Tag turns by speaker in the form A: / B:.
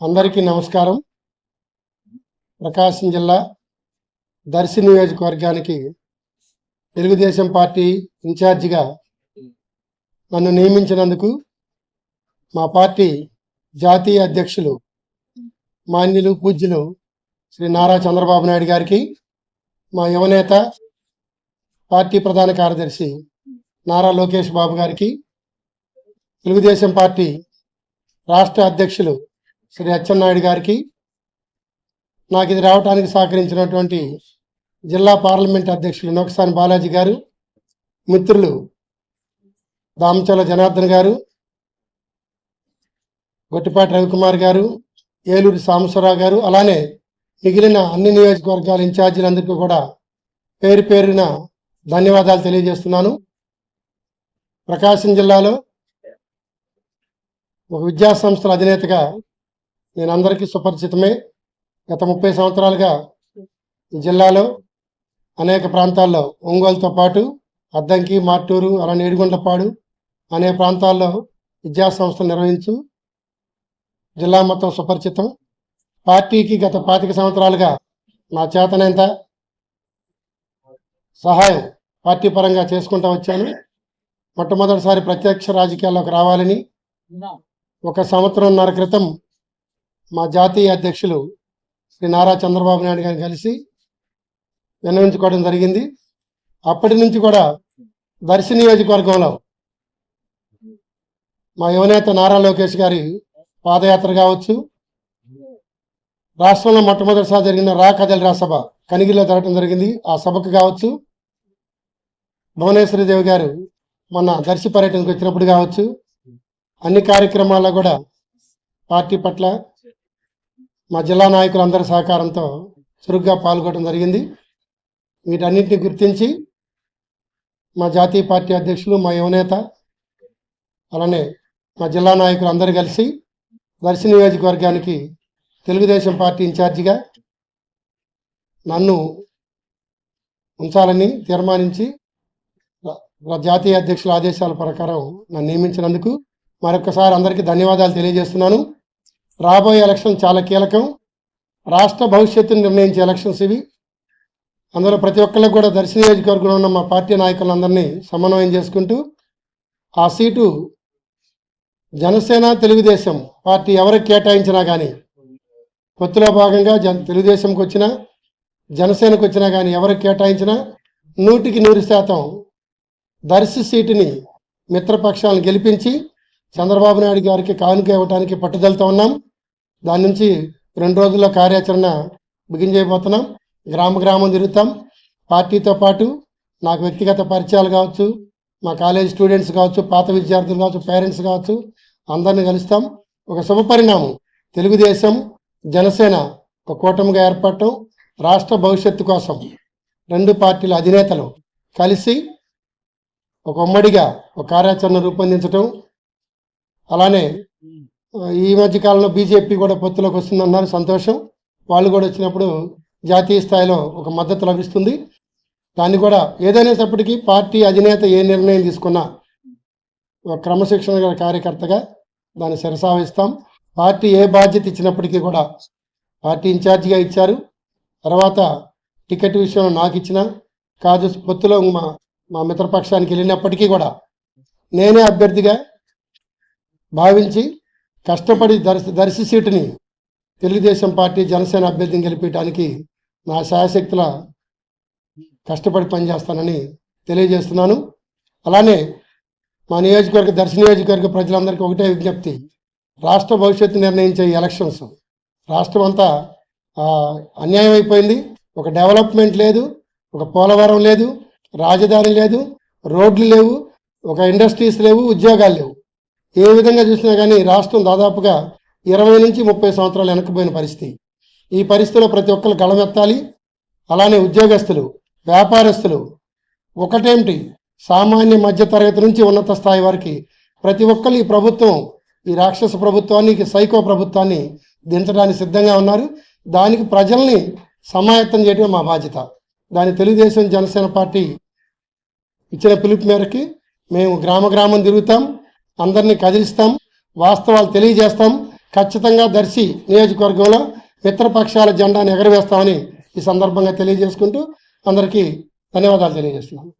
A: అందరికీ నమస్కారం. ప్రకాశం జిల్లా దర్శి నియోజకవర్గానికి తెలుగుదేశం పార్టీ ఇన్ఛార్జిగా నన్ను నియమించినందుకు మా పార్టీ జాతీయ అధ్యక్షులు మాన్యులు పూజ్యులు శ్రీ నారా చంద్రబాబు నాయుడు గారికి మా యువనేత పార్టీ ప్రధాన కార్యదర్శి నారా లోకేష్ బాబు గారికి తెలుగుదేశం పార్టీ రాష్ట్ర అధ్యక్షులు శ్రీ అచ్చెన్నాయుడు గారికి నాకు ఇది రావడానికి సహకరించినటువంటి జిల్లా పార్లమెంట్ అధ్యక్షులు నోకసాని బాలాజీ గారు మిత్రులు దామచల జనార్దన్ గారు గొట్టిపాటి రవికుమార్ గారు ఏలూరు సాంబశ్వరరావు గారు అలానే మిగిలిన అన్ని నియోజకవర్గాల ఇన్ఛార్జీలందరికీ కూడా పేరు పేరున ధన్యవాదాలు తెలియజేస్తున్నాను. ప్రకాశం జిల్లాలో ఒక విద్యా సంస్థల అధినేతగా నేను అందరికీ సుపరిచితమే. గత ముప్పై సంవత్సరాలుగా ఈ జిల్లాలో అనేక ప్రాంతాల్లో ఒంగోలుతో పాటు అద్దంకి మార్టూరు అలా ఏడుగుంటపాడు అనే ప్రాంతాల్లో విద్యా సంస్థలు నిర్వహించు జిల్లా మొత్తం సుపరిచితం. పార్టీకి గత పాతిక సంవత్సరాలుగా నా చేతనంత సహాయం పార్టీ పరంగా చేసుకుంటూ వచ్చాను. మొట్టమొదటిసారి ప్రత్యక్ష రాజకీయాల్లోకి రావాలని ఒక సంవత్సరంన్నర క్రితం మా జాతీయ అధ్యక్షులు శ్రీ నారా చంద్రబాబు నాయుడు గారిని కలిసి విన్నవించుకోవడం జరిగింది. అప్పటి నుంచి కూడా దర్శి నియోజకవర్గంలో మా యువనేత నారా లోకేష్ గారి పాదయాత్ర కావచ్చు రాష్ట్రంలో మొట్టమొదటిసారి జరిగిన రా కదలి రాసభ కనిగిరిలో జరగడం జరిగింది. ఆ సభకు కావచ్చు భువనేశ్వరి దేవి గారు మొన్న దర్శి పర్యటనకు వచ్చినప్పుడు కావచ్చు అన్ని కార్యక్రమాల్లో కూడా పార్టీ పట్ల మా జిల్లా నాయకులందరి సహకారంతో చురుగ్గా పాల్గొనడం జరిగింది. వీటన్నింటిని గుర్తించి మా జాతీయ పార్టీ అధ్యక్షులు మా యువనేత అలానే మా జిల్లా నాయకులు అందరూ కలిసి దర్శి నియోజకవర్గానికి తెలుగుదేశం పార్టీ ఇన్ఛార్జిగా నన్ను ఉంచాలని తీర్మానించి జాతీయ అధ్యక్షుల ఆదేశాల ప్రకారం నన్ను నియమించినందుకు మరొకసారి అందరికీ ధన్యవాదాలు తెలియజేస్తున్నాను. రాబోయే ఎలక్షన్ చాలా కీలకం. రాష్ట్ర భవిష్యత్తును నిర్ణయించే ఎలక్షన్స్ ఇవి. అందులో ప్రతి ఒక్కరికి కూడా దర్శి నియోజకవర్గంలో ఉన్న మా పార్టీ నాయకులందరినీ సమన్వయం చేసుకుంటూ ఆ సీటు జనసేన తెలుగుదేశం పార్టీ ఎవరికి కేటాయించినా కానీ పొత్తులో భాగంగా జన తెలుగుదేశంకి వచ్చినా జనసేనకు వచ్చినా కానీ ఎవరికి కేటాయించినా నూటికి నూరు శాతం దర్శి సీటుని మిత్రపక్షాలను గెలిపించి చంద్రబాబు నాయుడు గారికి కానుక ఇవ్వడానికి పట్టుదలతో ఉన్నాం. దాని నుంచి రెండు రోజుల కార్యాచరణ బిగించేయబోతున్నాం గ్రామ గ్రామం తిరుగుతాం. పార్టీతో పాటు నాకు వ్యక్తిగత పరిచయాలు కావచ్చు మా కాలేజ్ స్టూడెంట్స్ కావచ్చు పాత విద్యార్థులు కావచ్చు పేరెంట్స్ కావచ్చు అందరిని కలుస్తాం. ఒక శుభపరిణామం తెలుగుదేశం జనసేన ఒక కూటమిగా ఏర్పడటం రాష్ట్ర భవిష్యత్తు కోసం రెండు పార్టీల అధినేతలు కలిసి ఒక ఉమ్మడిగా ఒక కార్యాచరణ రూపొందించటం. అలానే ఈ మధ్య కాలంలో బీజేపీ కూడా పొత్తులోకి వస్తుందన్నారు. సంతోషం. వాళ్ళు కూడా వచ్చినప్పుడు జాతీయ స్థాయిలో ఒక మద్దతు లభిస్తుంది. దాన్ని కూడా ఏదైనప్పటికీ పార్టీ అధినేత ఏ నిర్ణయం తీసుకున్నా ఒక క్రమశిక్షణ గల కార్యకర్తగా దాన్ని శరసావిస్తాం పార్టీ ఏ బాధ్యత ఇచ్చినప్పటికీ కూడా పార్టీ ఇన్ఛార్జిగా ఇచ్చారు. తర్వాత టికెట్ విషయంలో నాకు ఇచ్చిన కాదు పొత్తులో మా మా మిత్రపక్షానికి వెళ్ళినప్పటికీ కూడా నేనే అభ్యర్థిగా భావించి కష్టపడి దర్శి దర్శి సీటుని తెలుగుదేశం పార్టీ జనసేన అభ్యర్థిని గెలిపించడానికి నా శాయశక్తుల కష్టపడి పనిచేస్తానని తెలియజేస్తున్నాను. అలానే మా నియోజకవర్గ దర్శి నియోజకవర్గ ప్రజలందరికీ ఒకటే విజ్ఞప్తి. రాష్ట్ర భవిష్యత్తు నిర్ణయించే ఈ ఎలక్షన్స్. రాష్ట్రం అంతా అన్యాయం అయిపోయింది. ఒక డెవలప్మెంట్ లేదు ఒక పోలవరం లేదు రాజధాని లేదు రోడ్లు లేవు ఒక ఇండస్ట్రీస్ లేవు ఉద్యోగాలు లేవు. ఏ విధంగా చూసినా కానీ రాష్ట్రం దాదాపుగా ఇరవై నుంచి ముప్పై సంవత్సరాలు వెనకపోయిన పరిస్థితి. ఈ పరిస్థితిలో ప్రతి ఒక్కరు గళమెత్తాలి. అలానే ఉద్యోగస్తులు వ్యాపారస్తులు ఒకటేమిటి? సామాన్య మధ్య తరగతి నుంచి ఉన్నత స్థాయి వారికి ప్రతి ఒక్కరు ఈ ప్రభుత్వం ఈ రాక్షస ప్రభుత్వాన్ని సైకో ప్రభుత్వాన్ని దించడానికి సిద్ధంగా ఉన్నారు. దానికి ప్రజల్ని సమాయత్తం చేయడమే మా బాధ్యత. దాని తెలుగుదేశం జనసేన పార్టీ ఇచ్చిన పిలుపు మేరకి మేము గ్రామ గ్రామం తిరుగుతాం. అందరినీ కదిలిస్తాం వాస్తవాలు తెలియజేస్తాం. ఖచ్చితంగా దర్శి నియోజకవర్గంలో మిత్రపక్షాల జెండాను ఎగరవేస్తామని ఈ సందర్భంగా తెలియజేసుకుంటూ అందరికీ ధన్యవాదాలు తెలియజేస్తున్నాను.